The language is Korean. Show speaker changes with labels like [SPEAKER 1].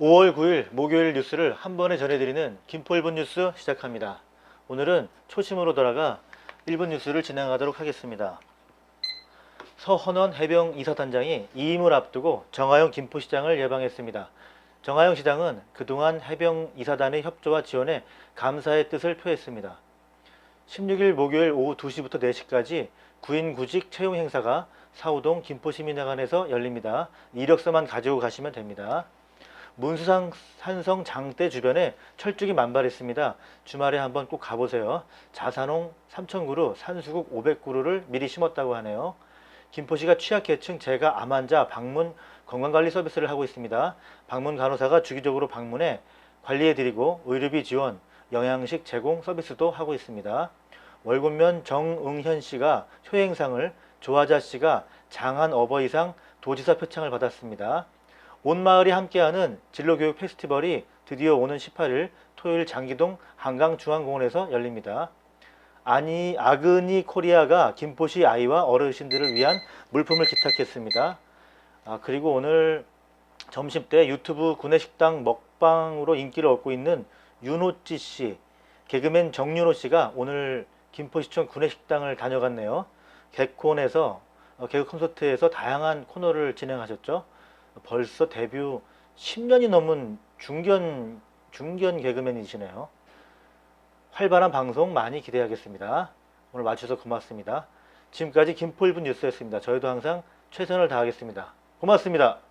[SPEAKER 1] 5월 9일 목요일 뉴스를 한 번에 전해드리는 김포 1분 뉴스 시작합니다. 오늘은 초심으로 돌아가 1분 뉴스를 진행하도록 하겠습니다. 서헌원 해병 이사단장이 이임을 앞두고 정하영 김포시장을 예방했습니다. 정하영 시장은 그동안 해병 이사단의 협조와 지원에 감사의 뜻을 표했습니다. 16일 목요일 오후 2시부터 4시까지 구인 구직 채용 행사가 사우동 김포시민회관에서 열립니다. 이력서만 가지고 가시면 됩니다. 문수상 산성 장대 주변에 철쭉이 만발했습니다. 주말에 한번 꼭 가보세요. 자산홍 3,000그루, 산수국 500그루를 미리 심었다고 하네요. 김포시가 취약계층 재가 암 환자 방문 건강관리 서비스를 하고 있습니다. 방문 간호사가 주기적으로 방문해 관리해드리고 의료비 지원, 영양식 제공 서비스도 하고 있습니다. 월급면 정응현 씨가 효행상을 조아자 씨가 장한 어버 이상 도지사 표창을 받았습니다. 온 마을이 함께하는 진로교육 페스티벌이 드디어 오는 18일 토요일 장기동 한강중앙공원에서 열립니다. 아니 아그니 코리아가 김포시 아이와 어르신들을 위한 물품을 기탁했습니다. 아, 그리고 오늘 점심 때 유튜브 구내식당 먹방으로 인기를 얻고 있는 윤호찌 씨, 개그맨 정윤호 씨가 오늘 김포시청 구내식당을 다녀갔네요. 개콘에서 어, 개그 콘서트에서 다양한 코너를 진행하셨죠. 벌써 데뷔 10년이 넘은 중견 중견 개그맨이시네요. 활발한 방송 많이 기대하겠습니다. 오늘 와주셔서 고맙습니다. 지금까지 김포 1분 뉴스였습니다. 저희도 항상 최선을 다하겠습니다. 고맙습니다.